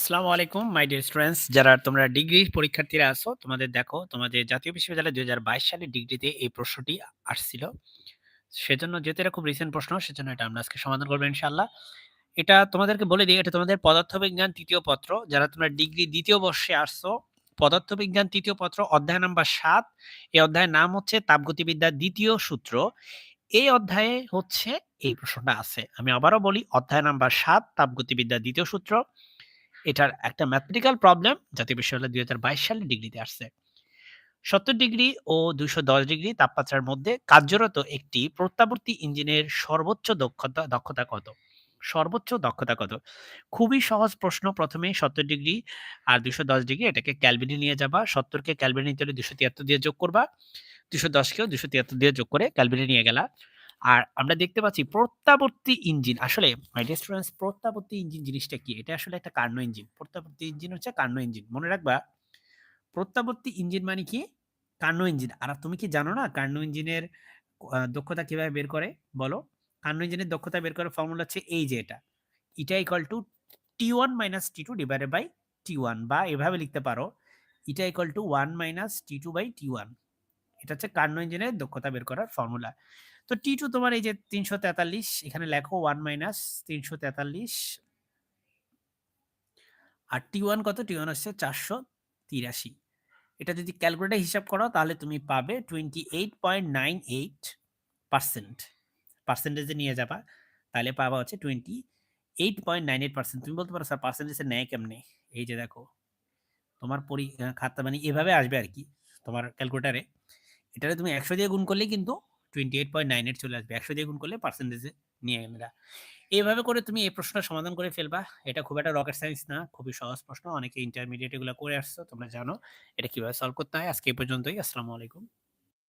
আসসালামু আলাইকুম my dear students যারা তোমরা ডিগ্রি পরীক্ষার্থীরা আছো, তোমাদের দেখো, তোমাদের জাতীয় বিশ্ববিদ্যালয় দুই হাজার বাইশ সালে ডিগ্রিতে এই প্রশ্নটি আসছিল। সেজন্য যেহেতু এটা খুব রিসেন্ট প্রশ্ন, সেজন্য এটা আমরা আজকে সমাধান করব ইনশাল্লাহ এটা তোমাদেরকে বলে দিই, এটা তোমাদের পদার্থবিজ্ঞান তৃতীয় পত্র। যারা তোমরা ডিগ্রি দ্বিতীয় বর্ষে আসছো, পদার্থবিজ্ঞান তৃতীয় পত্র, অধ্যায় নাম্বার সাত। এই অধ্যায়ের নাম হচ্ছে তাপগতিবিদ্যার দ্বিতীয় সূত্র। এই অধ্যায়ে হচ্ছে এই প্রশ্নটা আছে। আমি আবারও বলি, অধ্যায় নাম্বার সাত, তাপগতিবিদ্যার দ্বিতীয় সূত্র। এটার একটা ম্যাথমেটিক্যাল প্রবলেম জাতীয় বিশ্ববিদ্যালয় দুই হাজার বাইশ সালে ডিগ্রিতে আসছে। সত্তর ডিগ্রি ও দুইশো দশ ডিগ্রি তাপমাত্রার মধ্যে কার্যরত একটি প্রত্যাবর্তী ইঞ্জিনের সর্বোচ্চ দক্ষতা দক্ষতা কত? সর্বোচ্চ দক্ষতা কত? খুবই সহজ প্রশ্ন। প্রথমে সত্তর ডিগ্রি আর দুশো দশ ডিগ্রি, এটাকে ক্যালভিনে নিয়ে যাবা। সত্তরকে ক্যালভিনে নিতে হলে দুশো তিয়াত্তর দিয়ে যোগ করবা। দুশো দশকেও দুশো তিয়াত্তর দিয়ে যোগ করে ক্যালভিনে নিয়ে গেলা। আর আমরা দেখতে পাচ্ছি প্রত্যাবর্তী ইঞ্জিন। আসলে ডিয়ার প্রত্যাবর্তী ইঞ্জিন জিনিসটা কি? এটা আসলে একটা কার্নো ইঞ্জিন। প্রত্যাবর্তী ইঞ্জিন হচ্ছে কার্নো ইঞ্জিন। মনে রাখবা, প্রত্যাবর্তী ইঞ্জিন মানে কি? Karnaugh engine. আর তুমি কি জানো না কার্নো ইঞ্জিনের দক্ষতা কীভাবে বের করে? বলো। কার্নো ইঞ্জিনের দক্ষতা বের করার ফর্মুলা হচ্ছে এই যে এটা। Eta equal to T one minus T two divided by T one বা এভাবে লিখতে পারো eta equal to one minus T two by T one এটা হচ্ছে কার্নো ইঞ্জিনের দক্ষতা বের করার ফর্মুলা তো টি টু তোমার এই যে তিনশো তেতাল্লিশ, এখানে লেখো ওয়ান মাইনাস তিনশো তেতাল্লিশ। আর টি ওয়ান কত? টি ওয়ান হচ্ছে চারশো তিরাশি। এটা যদি ক্যালকুলেটার হিসাব করো, তাহলে তুমি পাবে twenty eight point nine eight percent পার্সেন্টেজে নিয়ে যাবা, তাহলে পাবা হচ্ছে twenty eight point nine eight percent তুমি বলতে পারো, স্যার পার্সেন্টেজে নেয় কেমনে? এই যে দেখো, তোমার পরি, খাতা মানে এভাবে আসবে আর কি, তোমার ক্যালকুলেটারে। এটারে তুমি একশো দিয়ে গুণ করলেই কিন্তু twenty eight point nine eight চলে আসবে। একশো দিয়ে গুণ করলে পার্সেন্টেজে নিয়ে এরা। এইভাবে করে তুমি এই প্রশ্নটা সমাধান করে ফেলবা। এটা খুব একটা রকেট সায়েন্স না, খুবই সহজ প্রশ্ন। অনেকে ইন্টারমিডিয়েট এগুলো করে আসছো, তোমরা জানো এটা কীভাবে সলভ করতে হয়। আজকে এই পর্যন্তই। আসসালামু আলাইকুম।